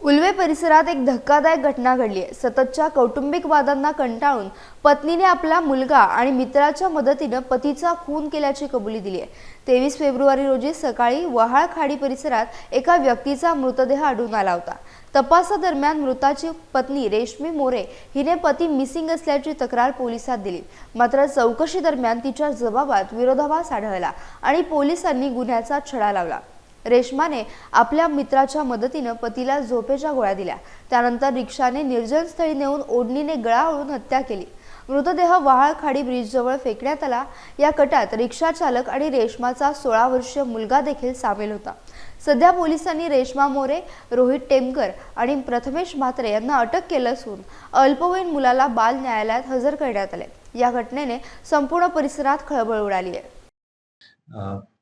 उल्वे परिसरात एक धक्कादायक घटना घडली आहे सततच्या कौटुंबिक वादांना कंटाळून पत्नीने आपला मुलगा आणि मित्राच्या मदतीनं पतीचा खून केल्याची कबुली दिली आहे तेवीस फेब्रुवारी रोजी सकाळी वहाळ खाडी परिसरात एका व्यक्तीचा मृतदेह आढळून आला होता. तपासादरम्यान मृताची पत्नी रेशमी मोरे हिने पती मिसिंग असल्याची तक्रार पोलिसात दिली. मात्र चौकशी दरम्यान तिच्या जबाबात विरोधाभास आढळला आणि पोलिसांनी गुन्ह्याचा छडा लावला. रेशमाने आपल्या मित्राच्या मदतीनं पतीला झोपेच्या गोळ्या दिल्या. त्यानंतर रिक्षाने निर्जन स्थळी नेऊन ओढणीने गळा हत्या केली. मृतदेह वहाळ खाडी ब्रिजजवळ फेकण्यात आला. या कटात रिक्षा चालक आणि रेशमाचा सोळा वर्षीय मुलगा देखील सामील होता. सध्या पोलिसांनी रेशमा मोरे रोहित टेमकर आणि प्रथमेश म्हात्रे यांना अटक केलं असून अल्पवयीन मुलाला बाल न्यायालयात हजर करण्यात आले. या घटनेने संपूर्ण परिसरात खळबळ उडाली आहे.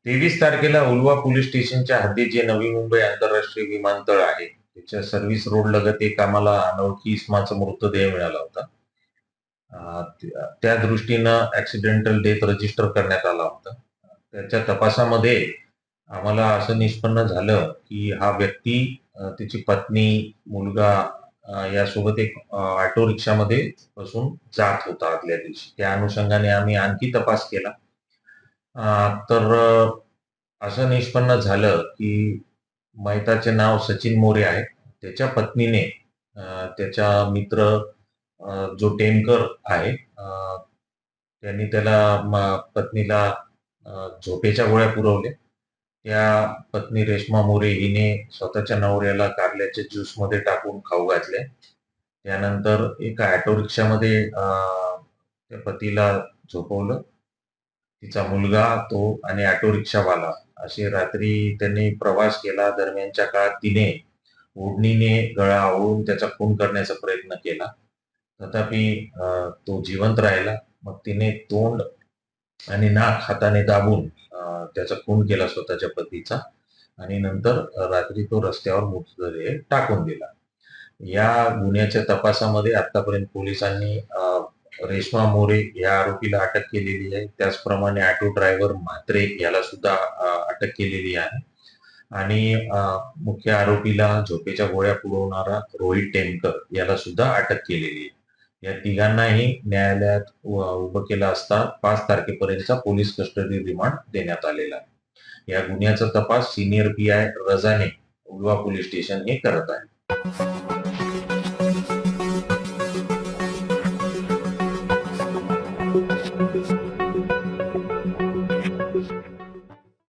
तेवीस तारखेला उलवा पोलीस स्टेशनच्या हद्दीत जे नवी मुंबई आंतरराष्ट्रीय विमानतळ आहे त्याच्या सर्व्हिस रोड लगत एक आम्हाला अनोळखी इस्माचा मृतदेह मिळाला होता. त्या- दृष्टीनं ऍक्सिडेंटल डेथ रजिस्टर करण्यात आला होता. त्याच्या तपासामध्ये आम्हाला असं निष्पन्न झालं की हा व्यक्ती त्याची पत्नी मुलगा यासोबत एक ऑटो रिक्षामध्ये बसून जात होता आदल्या दिवशी. त्या अनुषंगाने आम्ही आणखी तपास केला. तर असं निष्पन्न झालं की मैताचे नाव सचिन मोरे आहे. त्याच्या पत्नीने त्याच्या त्याचा मित्र जो टेमकर आहे त्यांनी त्याला पत्नीला झोपेच्या गोळ्या पुरवल्या. त्या पत्नी रेश्मा मोरे हिने स्वतःच्या नवऱ्याला कारल्याच्या ज्यूसमध्ये टाकून खाऊ घातले. त्यानंतर एका ऑटो रिक्षामध्ये त्या पतीला झोपवलं. तिचा मुलगा तो आणि ऑटो रिक्षावाला. असे रात्री त्यांनी प्रवास केला. दरम्यानच्या काळात तिने ओढणीने गळा आवळून त्याचा खून करण्याचा प्रयत्न केला. तथापि अं, तो जिवंत राहिला. मग तिने तोंड आणि नाक हाताने दाबून त्याचा खून केला स्वतःच्या पतीचा. आणि नंतर रात्री तो रस्त्यावर मृतदेह टाकून दिला. या गुन्ह्याच्या तपासामध्ये आतापर्यंत पोलिसांनी अं, रेश्मा मोरे या आरोपीला अटक केलेली आहे. त्याचप्रमाणे ऑटो ड्रायव्हर म्हात्रे याला सुद्धा अटक केलेली आहे. आणि मुख्य आरोपीला झोपेच्या गोळ्या पुरवणारा रोहित टेमकर याला सुद्धा अटक केलेली आहे. या तिघांनाही न्यायालयात उभं केलं असता पाच तारखेपर्यंतचा पोलीस कस्टडी रिमांड देण्यात आलेला आहे. या गुन्ह्याचा तपास सिनियर पी आय रजाने उलवा पोलीस स्टेशन हे करत आहे.